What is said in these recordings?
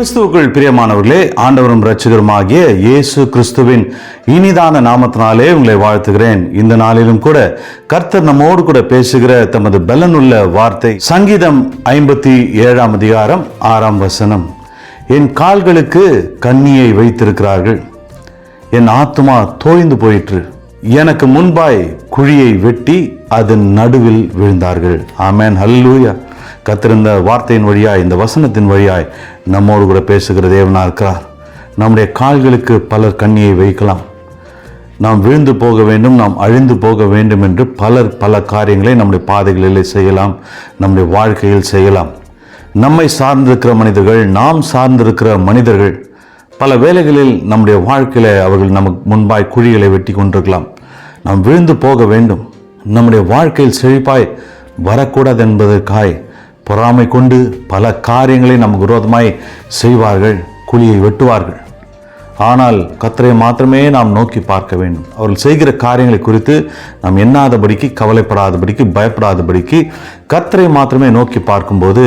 கிறிஸ்துவுக்குள் பிரியமானவர்களே ஆண்டவரும் இரட்சகருமாகிய இயேசு கிறிஸ்துவின் இனிதான நாமத்தினாலே உங்களை வாழ்த்துகிறேன். இந்த நாளிலும் கூட கர்த்தர் நம்மோடு கூட பேசுகிற தமது பலனுள்ள வார்த்தை சங்கீதம் ஐம்பத்தி ஏழாம் அதிகாரம் ஆறாம் வசனம். என் கால்களுக்கு கண்ணியை வைத்திருக்கிறார்கள். என் ஆத்துமா தோய்ந்து போயிற்று. எனக்கு முன்பாய் குழியை வெட்டி அதன் நடுவில் விழுந்தார்கள். ஆமேன். ஹல்லூயா கத்திருந்த வார்த்தையின் வழியாய் இந்த வசனத்தின் வழியாய் நம்மோடு கூட பேசுகிற தேவனாக இருக்கிறார். நம்முடைய கால்களுக்கு பலர் கண்ணியை வைக்கலாம். நாம் விழுந்து போக வேண்டும் நாம் அழிந்து போக வேண்டும் என்று பலர் பல காரியங்களை நம்முடைய பாதைகளிலே செய்யலாம் நம்முடைய வாழ்க்கையில் செய்யலாம். நம்மை சார்ந்திருக்கிற மனிதர்கள் நாம் சார்ந்திருக்கிற மனிதர்கள் பல வேலைகளில் நம்முடைய வாழ்க்கையில் அவர்கள் நமக்கு முன்பாய் குழிகளை வெட்டி கொண்டிருக்கலாம். நாம் விழுந்து போக வேண்டும். நம்முடைய வாழ்க்கையில் செழிப்பாய் வரக்கூடாது என்பதற்காய் பொறாமை கொண்டு பல காரியங்களை நமக்கு விரோதமாய் செய்வார்கள் குழியை வெட்டுவார்கள். ஆனால் கத்தரை மாத்திரமே நாம் நோக்கி பார்க்க வேண்டும். அவர்கள் செய்கிற காரியங்களை குறித்து நாம் எண்ணாதபடிக்கு கவலைப்படாதபடிக்கு பயப்படாதபடிக்கு கத்தரை மாத்திரமே நோக்கி பார்க்கும்போது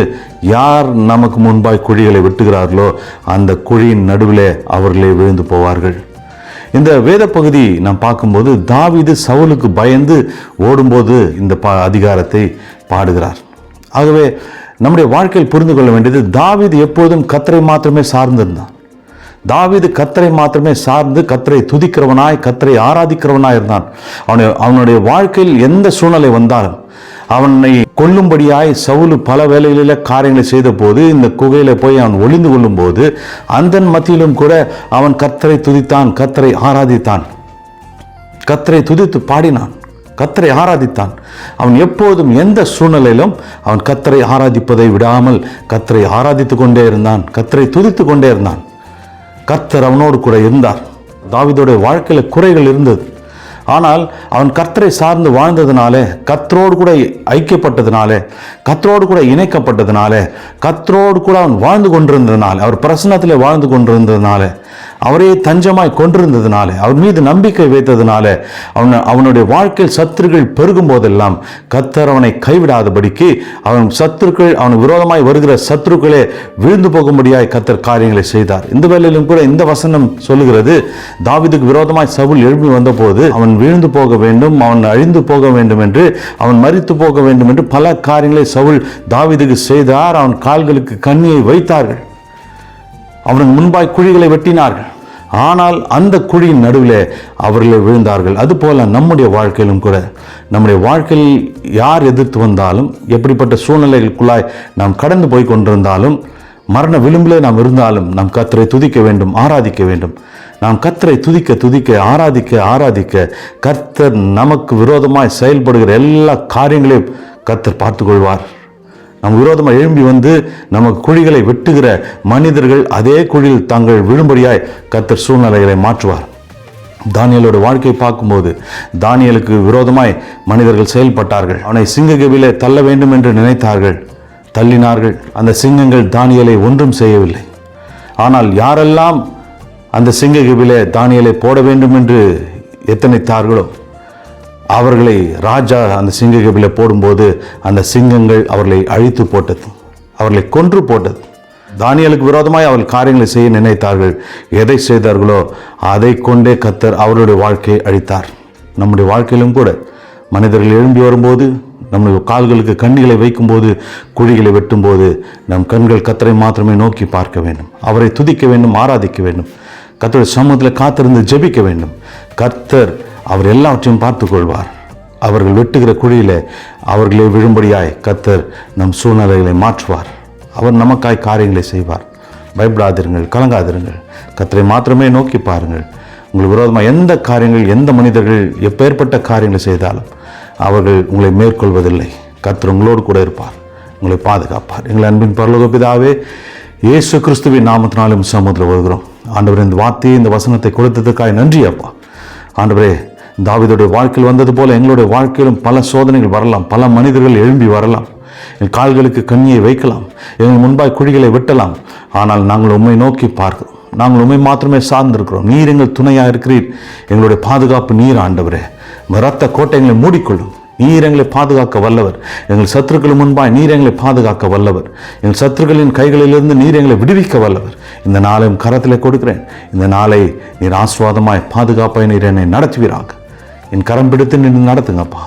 யார் நமக்கு முன்பாய் குழிகளை வெட்டுகிறார்களோ அந்த குழியின் நடுவிலே அவர்களே விழுந்து போவார்கள். இந்த வேத பகுதி நாம் பார்க்கும்போது தாவிது சவுலுக்கு பயந்து ஓடும்போது இந்த பா அதிகாரத்தை பாடுகிறார். ஆகவே நம்முடைய வாழ்க்கையில் புரிந்து கொள்ள வேண்டியது தாவீது எப்போதும் கத்தரை மாத்திரமே சார்ந்திருந்தான். தாவீது கத்தரை மாத்திரமே சார்ந்து கத்தரை துதிக்கிறவனாய் கத்தரை ஆராதிக்கிறவனாய் இருந்தான். அவனை அவனுடைய வாழ்க்கையில் எந்த சூழ்நிலை வந்தாலும் அவனை கொல்லும்படியாய் சவுலு பல வேலைகளில காரியங்களை செய்த போது இந்த குகையில போய் அவன் ஒளிந்து கொள்ளும் போது அந்த மத்தியிலும் கூட அவன் கத்தரை துதித்தான் கத்தரை ஆராதித்தான். கத்தரை துதித்து பாடினான். கத்தரை ஆராதித்தான். அவன் எப்போதும் எந்த சூழ்நிலையிலும் அவன் கத்தரை ஆராதிப்பதை விடாமல் கத்தரை ஆராதித்து கொண்டே இருந்தான். கத்தரை துதித்து கொண்டே இருந்தான். கத்தர் அவனோடு கூட இருந்தார். தாவிதோடைய வாழ்க்கையில் குறைகள் இருந்தது. ஆனால் அவன் கர்த்தரை சார்ந்து வாழ்ந்ததுனாலே கத்தரோடு கூட ஐக்கியப்பட்டதுனாலே கத்தரோடு கூட இணைக்கப்பட்டதுனாலே கத்தரோடு கூட அவன் வாழ்ந்து கொண்டிருந்ததுனால அவர் பிரசன்னத்தில் வாழ்ந்து கொண்டிருந்ததுனால அவரே தஞ்சமாய் கொண்டிருந்ததுனால அவர் மீது நம்பிக்கை வைத்ததுனால அவன் அவனுடைய வாழ்க்கையில் சத்துருக்கள் பெருகும் போதெல்லாம் கத்தர் அவனை கைவிடாதபடிக்கு அவன் சத்துருக்கள் அவன் விரோதமாய் வருகிற சத்துருக்களே விழுந்து போகும்படியாய் கத்தர் காரியங்களை செய்தார். இந்த வேலையிலும் கூட இந்த வசனம் சொல்லுகிறது தாவிதுக்கு விரோதமாய் சவுல் எழுப்பி வந்தபோது அவன் விழுந்து போக வேண்டும் அவன் அழிந்து போக வேண்டும் என்று அவன் மறித்து போக வேண்டும் என்று பல காரியங்களை சவுல் தாவிதுக்கு செய்தார். அவன் கால்களுக்கு கண்ணியை வைத்தார்கள். அவனுக்கு முன்பாய் குழிகளை வெட்டினார்கள். ஆனால் அந்த குழியின் நடுவிலே அவர்களே விழுந்தார்கள். அதுபோல் நம்முடைய வாழ்க்கையிலும் கூட. நம்முடைய வாழ்க்கையில் யார் எதிர்த்து வந்தாலும் எப்படிப்பட்ட சூழ்நிலைகளுக்குள்ளாய் நாம் கடந்து போய் கொண்டிருந்தாலும் மரண விளிம்பிலே நாம் இருந்தாலும் நாம் கத்தரை துதிக்க வேண்டும் ஆராதிக்க வேண்டும். நாம் கத்தரை துதிக்க துதிக்க ஆராதிக்க ஆராதிக்க கர்த்தர் நமக்கு விரோதமாய் செயல்படுகிற எல்லா காரியங்களையும் கர்த்தர் பார்த்துக்கொள்வார் நம் விரோதமாக எழும்பி வந்து நமக்கு குழிகளை வெட்டுகிற மனிதர்கள் அதே குழியில் தாங்கள் விழும்படியாய் கத்தர் சூழ்நிலைகளை மாற்றுவார். தானியலோட வாழ்க்கையை பார்க்கும்போது தானியலுக்கு விரோதமாய் மனிதர்கள் செயல்பட்டார்கள். அவனை சிங்ககவிலே தள்ள வேண்டும் என்று நினைத்தார்கள். தள்ளினார்கள். அந்த சிங்கங்கள் தானியலை ஒன்றும் செய்யவில்லை. ஆனால் யாரெல்லாம் அந்த சிங்ககவிலே தானியலை போட வேண்டும் என்று எத்தனைத்தார்களோ அவர்களை ராஜா அந்த சிங்ககபில போடும்போது அந்த சிங்கங்கள் அவர்களை அழித்து போட்டது. அவர்களை கொன்று போட்டது. தானியலுக்கு விரோதமாய் அவர்கள் காரியங்களை செய்ய நினைத்தார்கள். எதை செய்தார்களோ அதை கொண்டே கத்தர் அவருடைய வாழ்க்கையை அழித்தார். நம்முடைய வாழ்க்கையிலும் கூட மனிதர்கள் எழும்பி வரும்போது நம்முடைய கால்களுக்கு கண்ணிகளை வைக்கும்போது குழிகளை வெட்டும்போது நம் கண்கள் கத்தரை மாத்திரமே நோக்கி பார்க்க வேண்டும். அவரை துதிக்க வேண்டும் ஆராதிக்க வேண்டும். கத்தருடைய சமூகத்தில் காத்திருந்து ஜெபிக்க வேண்டும். கர்த்தர் அவர் எல்லாவற்றையும் பார்த்து கொள்வார் அவர்கள் வெட்டுகிற குழியிலே அவர்களே விழும்படியாய் கத்தர் நம் சூழ்நிலைகளை மாற்றுவார். அவர் நமக்காய் காரியங்களை செய்வார். பயப்படாதிருங்கள் கலங்காதிருங்கள். கத்தரை மாத்திரமே நோக்கி பாருங்கள். உங்களுக்கு விரோதமாக எந்த காரியங்கள் எந்த மனிதர்கள் எப்பேற்பட்ட காரியங்களை செய்தாலும் அவர்கள் உங்களை மேற்கொள்வதில்லை. கத்தர் உங்களோடு கூட இருப்பார். உங்களை பாதுகாப்பார். எங்கள் அன்பின் பரலோகபிதாவே இயேசு கிறிஸ்துவின் நாமத்தினாலும் சமூகத்தில் வருகிறோம் ஆண்டவர் இந்த வார்த்தையை இந்த வசனத்தை கொடுத்ததுக்காக நன்றி அப்பா. ஆண்டவரே தாவிதோடைய வாழ்க்கையில் வந்தது போல எங்களுடைய வாழ்க்கையிலும் பல சோதனைகள் வரலாம் பல மனிதர்கள் எழும்பி வரலாம். என் கால்களுக்கு கண்ணியை வைக்கலாம் எங்கள் முன்பாய் குழிகளை வெட்டலாம். ஆனால் நாங்கள் உண்மை நோக்கி பார்க்கிறோம். நாங்கள் உண்மை மாத்திரமே சார்ந்திருக்கிறோம். நீர் எங்கள் துணையாக இருக்கிறீர். எங்களுடைய பாதுகாப்பு நீர் ஆண்டவரே. ரத்த கோட்டைகளை மூடிக்கொள்ளும். நீர் எங்களை பாதுகாக்க வல்லவர். எங்கள் சத்துருக்கள் முன்பாய் நீர் எங்களை பாதுகாக்க வல்லவர். எங்கள் சத்துருக்களின் கைகளிலிருந்து நீர் எங்களை விடுவிக்க வல்லவர். இந்த நாளையும் கரத்தில் கொடுக்கிறேன். இந்த நாளை நீர் ஆஸ்வாதமாய் பாதுகாப்பாய் நீர் என்னை நடத்துவீராக. என் கரம் பிடித்து நின்று நடத்துங்கப்பா.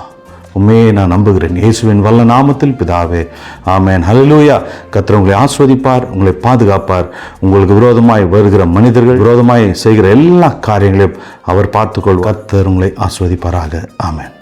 உண்மையை நான் நம்புகிறேன். இயேசுவின் வல்ல நாமத்தில் பிதாவே. ஆமேன். ஹலலூயா கத்திர உங்களை ஆஸ்வதிப்பார் உங்களை பாதுகாப்பார். உங்களுக்கு விரோதமாய் வருகிற மனிதர்கள் விரோதமாய் செய்கிற எல்லா காரியங்களையும் அவர் பார்த்துக்கொள். கத்தர் உங்களை ஆஸ்வதிப்பாராக. ஆமேன்.